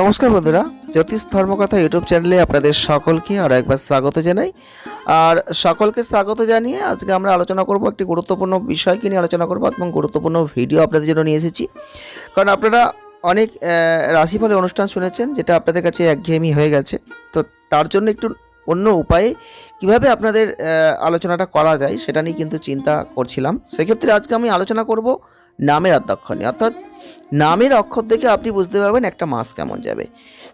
নমস্কার বন্ধুরা, জ্যোতিষ ধর্মকথা ইউটিউব চ্যানেলে আপনাদের সকলকে আর একবার স্বাগত জানাই। আর সকলকে স্বাগত জানিয়ে আজকে আমরা আলোচনা করব একটি গুরুত্বপূর্ণ বিষয়কে নিয়ে আলোচনা করব এবং গুরুত্বপূর্ণ ভিডিও আপনাদের জন্য নিয়ে এসেছি। কারণ আপনারা অনেক রাশিফলের অনুষ্ঠান শুনেছেন, যেটা আপনাদের কাছে একঘেয়েমি হয়ে গেছে। তো তার জন্য একটু অন্য উপায়ে কীভাবে আপনাদের আলোচনাটা করা যায় সেটা নিয়ে কিন্তু চিন্তা করছিলাম। সেক্ষেত্রে আজকে আমি আলোচনা করব নামের অধ্যক্ষ নিয়ে। অর্থাৎ নামের অক্ষর দেখে আপনি বুঝতে পারবেন একটা মাস কেমন যাবে।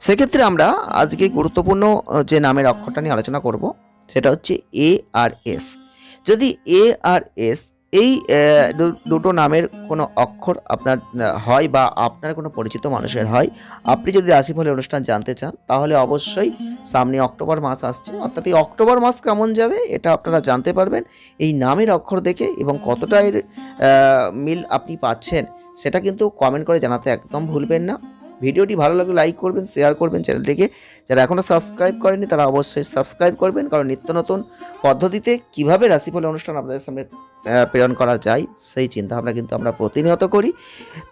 সেক্ষেত্রে আমরা আজকে গুরুত্বপূর্ণ যে নামের অক্ষরটা নিয়ে আলোচনা করব, সেটা হচ্ছে এ আর এস যদি এ আর এস এই দুটো নামের কোনো অক্ষর আপনার হয় বা আপনার কোনো পরিচিত মানুষের হয়, আপনি যদি রাশিফলের অনুষ্ঠান জানতে চান, তাহলে অবশ্যই সামনে অক্টোবর মাস আসছে। অর্থাৎ এই অক্টোবর মাস কেমন যাবে, এটা আপনারা জানতে পারবেন। এই নামের অক্ষর দেখে এবং কতটা এর মিল আপনি পাচ্ছেন, সেটা কিন্তু কমেন্ট করে জানাতে একদম ভুলবেন না। ভিডিওটি ভালো লাগলে লাইক করবেন শেয়ার করবেন চ্যানেলটিকে যারা এখনও সাবস্ক্রাইব করেনি তারা অবশ্যই সাবস্ক্রাইব করবেন, কারণ নিত্য নতুন পদ্ধতিতে কীভাবে রাশিফল অনুষ্ঠান আপনাদের সামনে প্রেরণ করা যায়, সেই চিন্তাভাবনা কিন্তু আমরা প্রতিনিয়ত করি।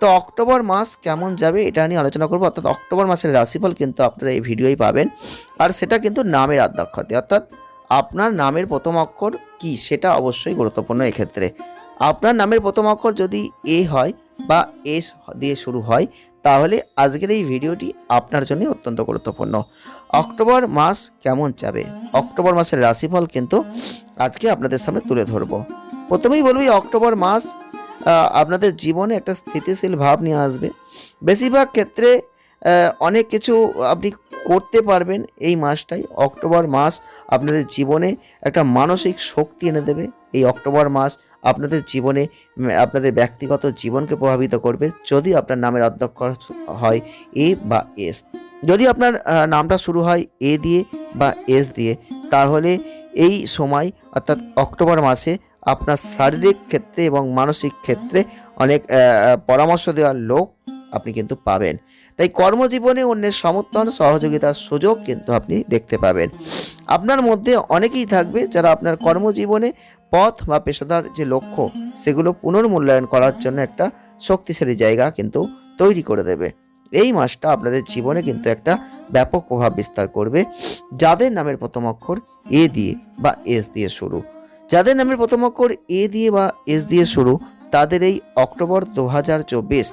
তো অক্টোবর মাস কেমন যাবে, এটা নিয়ে আলোচনা করব। অর্থাৎ অক্টোবর মাসের রাশিফল কিন্তু আপনারা এই ভিডিওই পাবেন। আর সেটা কিন্তু নামের আদ্যাক্ষতে অর্থাৎ আপনার নামের প্রথম অক্ষর কি, সেটা অবশ্যই গুরুত্বপূর্ণ এক্ষেত্রে। আপনার নামের প্রথম অক্ষর যদি এ হয় বা এস দিয়ে শুরু হয়, তাহলে আজকের এই ভিডিওটি আপনার জন্য অত্যন্ত গুরুত্বপূর্ণ। অক্টোবর মাস কেমন যাবে? অক্টোবর মাসের রাশিফল কিন্তু আজকে আপনাদের সামনে তুলে ধরবো। প্রথমেই বলব অক্টোবর মাস আপনাদের জীবনে একটা স্থিতিশীল ভাব নিয়ে আসবে। বেশিরভাগ ক্ষেত্রে অনেক কিছু আপনি করতে পারবেন এই মাসটাই। অক্টোবর মাস আপনাদের জীবনে একটা মানসিক শক্তি এনে দেবে। এই অক্টোবর মাস আপনাদের জীবনে আপনাদের ব্যক্তিগত জীবনকে প্রভাবিত করবে যদি আপনার নামের অধ্যক্ষ হয় এ বা এস। যদি আপনার নামটা শুরু হয় এ দিয়ে বা এস দিয়ে, তাহলে এই সময়, অর্থাৎ অক্টোবর মাসে আপনার শারীরিক ক্ষেত্রে এবং মানসিক ক্ষেত্রে অনেক পরামর্শ দেওয়ার লোক আপনি কিন্তু পাবেন। তাই কর্মজীবনে অন্যের সমর্থন, সহযোগিতার সুযোগ কিন্তু আপনি দেখতে পাবেন। আপনার মধ্যে অনেকেই থাকবে যারা আপনার কর্মজীবনে পথ বা পেশাদার যে লক্ষ্য, সেগুলো পুনর্মূল্যায়ন করার জন্য একটা শক্তিশালী জায়গা কিন্তু তৈরি করে দেবে। এই মাসটা আপনাদের জীবনে কিন্তু একটা ব্যাপক প্রভাব বিস্তার করবে। যাদের নামের প্রথম অক্ষর এ দিয়ে বা এস দিয়ে শুরু। যাদের নামের প্রথম অক্ষর এ দিয়ে বা এস দিয়ে শুরু, তাদের এই অক্টোবর দু হাজার চব্বিশ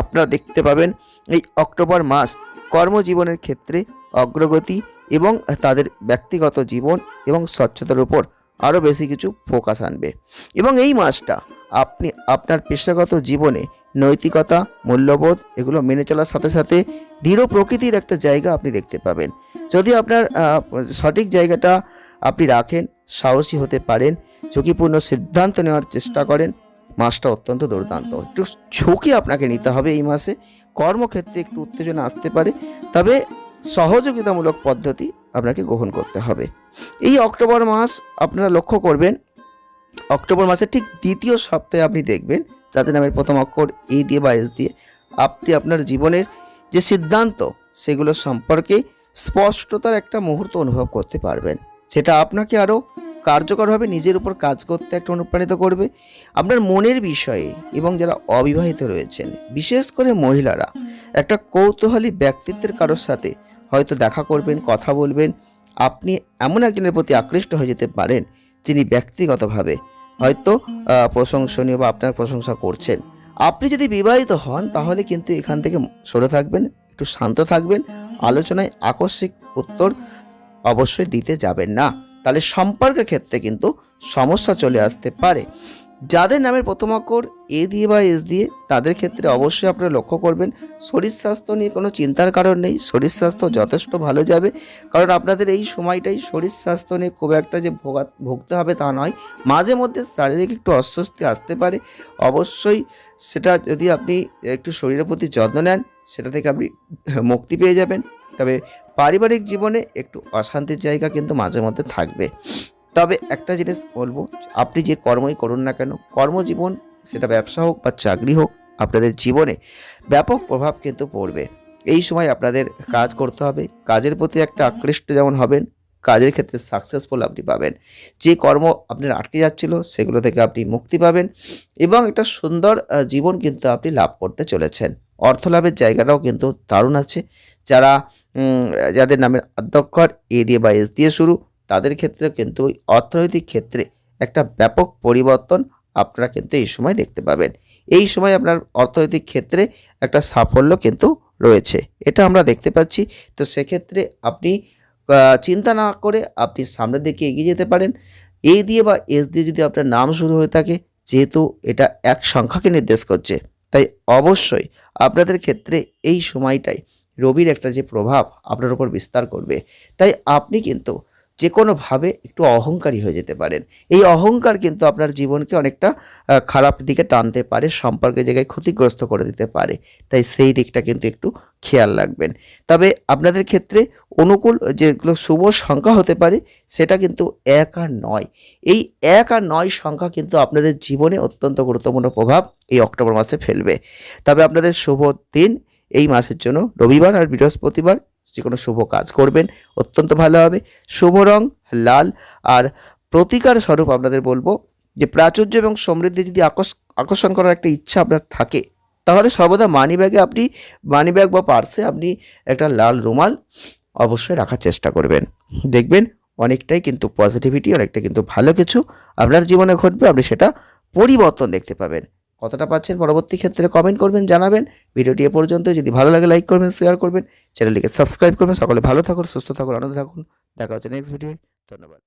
আপনারা দেখতে পাবেন এই অক্টোবর মাস কর্মজীবনের ক্ষেত্রে অগ্রগতি এবং তাদের ব্যক্তিগত জীবন এবং স্বচ্ছতার উপর আরও বেশি কিছু ফোকাস আনবে। এবং এই মাসটা আপনি, আপনার পেশাগত জীবনে নৈতিকতা, মূল্যবোধ এগুলো মেনে চলার সাথে সাথে দৃঢ় প্রকৃতির একটা জায়গা আপনি দেখতে পাবেন। যদি আপনার সঠিক জায়গাটা আপনি রাখেন, সাহসী হতে পারেন, ঝুঁকিপূর্ণ সিদ্ধান্ত নেওয়ার চেষ্টা করেন মাসটা অত্যন্ত দুর্দান্ত। একটু ঝুঁকি আপনাকে নিতে হবে এই মাসে। কর্মক্ষেত্রে একটু উত্তেজনা আসতে পারে। তবে সহযোগিতামূলক পদ্ধতি আপনাকে গ্রহণ করতে হবে। এই অক্টোবর মাস আপনারা লক্ষ্য করবেন, অক্টোবর মাসের ঠিক দ্বিতীয় সপ্তাহে আপনি দেখবেন, যাদের নামের প্রথম অক্ষর এ দিয়ে বা এস দিয়ে, আপনি আপনার জীবনের যে সিদ্ধান্ত সেগুলো সম্পর্কে স্পষ্টতার একটা মুহূর্ত অনুভব করতে পারবেন। সেটা আপনাকে আরও কার্যকরভাবে নিজের উপর কাজ করতে একটা অনুপ্রাণিত করবে। আপনার মনের বিষয়ে এবং যারা অবিবাহিত রয়েছেন, বিশেষ করে মহিলারা, একটা কৌতূহলী ব্যক্তিত্বের কারোর সাথে হয়তো দেখা করবেন, কথা বলবেন। আপনি এমন একজনের প্রতি আকৃষ্ট হয়ে যেতে পারেন যিনি ব্যক্তিগতভাবে হয়তো প্রশংসনীয় বা আপনার প্রশংসা করছেন। আপনি যদি বিবাহিত হন, তাহলে কিন্তু এখান থেকে সরে থাকবেন, একটু শান্ত থাকবেন। আলোচনায় আকস্মিক উত্তর অবশ্যই দিতে যাবেন না। তাহলে সম্পর্কের ক্ষেত্রে কিন্তু সমস্যা চলে আসতে পারে। যাদের নামের প্রথম অক্ষর এ দিয়ে বা এস দিয়ে, তাদের ক্ষেত্রে অবশ্যই আপনারা লক্ষ্য করবেন, শরীর স্বাস্থ্য নিয়ে কোনো চিন্তার কারণ নেই, শরীর স্বাস্থ্য যথেষ্ট ভালো যাবে। কারণ আপনাদের এই সময়টাই শরীর স্বাস্থ্য নিয়ে খুব একটা যে ভোগা, ভুগতে হবে তা নয়, মাঝে মধ্যে শারীরিক একটু অস্বস্তি আসতে পারে। অবশ্যই সেটা যদি আপনি একটু শরীরের প্রতি যত্ন নেন, সেটা থেকে আপনি মুক্তি পেয়ে যাবেন। তবে পারিবারিক জীবনে একটু অশান্তির জায়গা কিন্তু মাঝে মধ্যে থাকবে। তবে একটা জিনিস বলব, আপনি যে কর্মই করুন না কেন, কর্মজীবন সেটা ব্যবসা হোক বা চাকরি হোক, আপনাদের জীবনে ব্যাপক প্রভাব কিন্তু পড়বে। এই সময় আপনাদের কাজ করতে হবে, কাজের প্রতি একটা আকৃষ্ট যেমন হবেন, কাজের ক্ষেত্রে সাকসেসফুল আপনি পাবেন। যে কর্ম আপনার আটকে যাচ্ছিল, সেগুলো থেকে আপনি মুক্তি পাবেন এবং একটা সুন্দর জীবন কিন্তু আপনি লাভ করতে চলেছেন। অর্থ লাভের জায়গাটাও কিন্তু দারুণ আছে। যারা যাদের নামের অধ্যক্ষর এ দিয়ে বা এস দিয়ে শুরু, তাদের ক্ষেত্রে কিন্তু ওই অর্থনৈতিক ক্ষেত্রে একটা ব্যাপক পরিবর্তন আপনারা কিন্তু এই সময় দেখতে পাবেন। এই সময় আপনার অর্থনৈতিক ক্ষেত্রে একটা সাফল্য কিন্তু রয়েছে। এটা আমরা দেখতে পাচ্ছি। তো সেক্ষেত্রে আপনি চিন্তা না করে আপনি সামনের দিকে এগিয়ে যেতে পারেন। এই দিয়ে বা এস দিয়ে যদি আপনার নাম শুরু হয়ে থাকে, যেহেতু এটা এক সংখ্যাকে নির্দেশ করছে, তাই অবশ্যই আপনাদের ক্ষেত্রে এই সময়টাই রবির একটা যে প্রভাব আপনার উপর বিস্তার করবে। তাই আপনি কিন্তু যে কোনোভাবে একটু অহংকারী হয়ে যেতে পারেন। এই অহংকার কিন্তু আপনার জীবনকে অনেকটা খারাপ দিকে টানতে পারে, সম্পর্কের জায়গায় ক্ষতিগ্রস্ত করে দিতে পারে। তাই সেই দিকটা কিন্তু একটু খেয়াল রাখবেন। তবে আপনাদের ক্ষেত্রে অনুকূল যেগুলো শুভ সংখ্যা হতে পারে, সেটা কিন্তু এক আর নয়। এই এক আর নয় সংখ্যা কিন্তু আপনাদের জীবনে অত্যন্ত গুরুত্বপূর্ণ প্রভাব এই অক্টোবর মাসে ফেলবে। তবে আপনাদের শুভ দিন এই মাসের জন্য রবিবার আর বৃহস্পতিবার যে কোনো শুভ কাজ করবেন। অত্যন্ত ভালো হবে। শুভ রং, লাল। আর প্রতিকার স্বরূপ আপনাদের বলব যে প্রাচুর্য এবং সমৃদ্ধি যদি আকর্ষ- আকর্ষণ করার একটা ইচ্ছা আপনার থাকে, তাহলে সর্বদা মানি ব্যাগে আপনি, মানি ব্যাগ বা পার্সে আপনি একটা লাল রুমাল অবশ্যই রাখার চেষ্টা করবেন। দেখবেন অনেকটাই কিন্তু পজিটিভিটি অনেকটা কিন্তু ভালো কিছু আপনার জীবনে ঘটবে। আপনি সেটা পরিবর্তন দেখতে পাবেন। কতটা পাচ্ছেন পরবর্তী ক্ষেত্রে কমেন্ট করবেন, জানাবেন। ভিডিওটি এ পর্যন্ত যদি ভালো লাগে লাইক করবেন শেয়ার করবেন। চ্যানেলটিকে সাবস্ক্রাইব করবেন। সকলে ভালো থাকুন, সুস্থ থাকুন, আনন্দ থাকুন। দেখা হচ্ছে নেক্সট ভিডিও ধন্যবাদ।